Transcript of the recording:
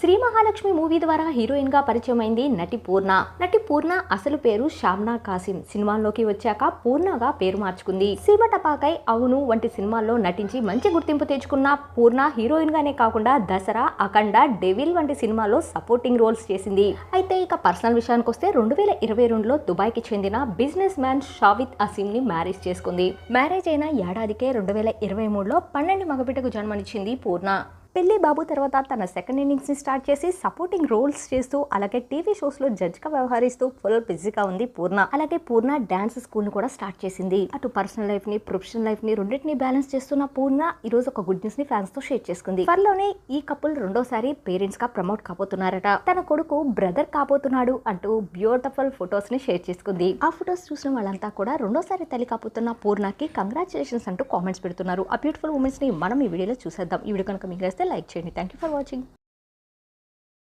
Shri Mahalakshmi movie ద్వారా హీరోయిన్గా పరిచయం అయింది నటి పూర్ణ. నటి పూర్ణ అసలు పేరు షామ్నా కాసిం. సినిమాల్లోకి వచ్చాక పూర్ణగా పేరు మార్చుకుంది. సీమ టపాకై అవును వంటి సినిమాల్లో నటించి మంచి గుర్తింపు తెచ్చుకున్న పూర్ణ హీరోయిన్ గానే కాకుండా దసరా అఖండ డెవిల్ వంటి సినిమాల్లో సపోర్టింగ్ రోల్స్ చేసింది. అయితే ఇక పర్సనల్ విషయానికి వస్తే రెండు వేల ఇరవై రెండులో దుబాయ్కి చెందిన బిజినెస్ మ్యాన్ షావిత్ అసీమ్ని మ్యారేజ్ చేసుకుంది. మ్యారేజ్ అయిన ఏడాదికే రెండు వేల ఇరవై మూడులో పన్నెండు మగబిడ్డకు జన్మనిచ్చింది పూర్ణ. పెళ్ళి బాబు తర్వాత తన సెకండ్ ఇన్నింగ్స్ని స్టార్ట్ చేసి సపోర్టింగ్ రోల్స్ చేస్తూ అలాగే టీవీ షోస్లో జడ్జ్గా వ్యవహరిస్తూ ఫుల్ బిజీగా ఉంది పూర్ణ. అలాగే పూర్ణ డాన్స్ స్కూల్ని కూడా స్టార్ట్ చేసింది. అటు పర్సనల్ లైఫ్ని ప్రొఫెషనల్ లైఫ్ని రెండింటిని బ్యాలెన్స్ చేస్తున్న పూర్ణ ఈ రోజు ఒక గుడ్ న్యూస్ని ఫ్యాన్స్తో షేర్ చేసుకుంది. త్వరలోనే ఈ కపుల్ రెండోసారి పేరెంట్స్గా ప్రమోట్ కాబోతున్నారట. తన కొడుకు బ్రదర్ కాబోతున్నాడు అంటూ బ్యూటిఫుల్ ఫొటోస్ని షేర్ చేసుకుంది. ఆ ఫొటోస్ చూసిన వాళ్ళంతా కూడా రెండోసారి తల్లి కాబోతున్న పూర్ణకి కంగ్రాచులేషన్స్ అంటూ కామెంట్స్ పెడుతున్నారు. ఆ బ్యూటిఫుల్ ఉమెన్స్ని మనం ఈ వీడియోలో చూసేద్దాం. ఈ వీడియో కనుక మీకు నచ్చితే లైక్ చేయండి థ్యాంక్ యూ ఫర్ వాచింగ్